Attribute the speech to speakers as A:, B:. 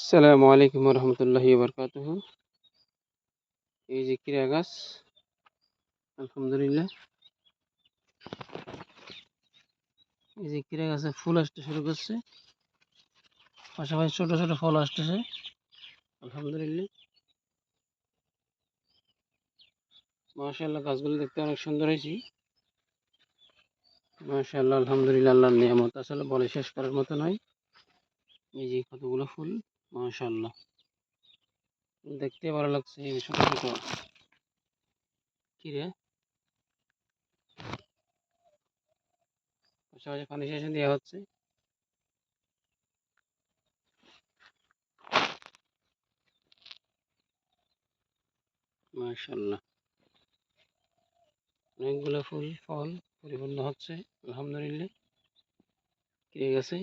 A: আসসালামু আলাইকুম রহমতুল্লাহি বরকাতুহ এই যে কিরা গাছ, আলহামদুলিল্লাহ। এই যে কিরা গাছে ফুল আসতে শুরু করছে। পাশাপাশি ছোট ছোট ফল আসতেছে। আলহামদুলিল্লাহ। মাশাআল্লাহ, গাছগুলো দেখতে অনেক সুন্দর হয়েছি। মাশাআল্লাহ, আলহামদুলিল্লাহ, আল্লাহর নিয়ামত। আসলে বলে শেষ করার মতো নয়। এই যে কতগুলো ফুল। মাশাআল্লাহ। দেখতে ভালো লাগছে ছোট ছোট কি রে পাশাপাশি পানি শেষে দেওয়া হচ্ছে। মাশাআল্লাহ। অনেকগুলো ফুল, ফল পরিপূর্ণ হচ্ছে, আলহামদুলিল্লাহ। কে গেছে?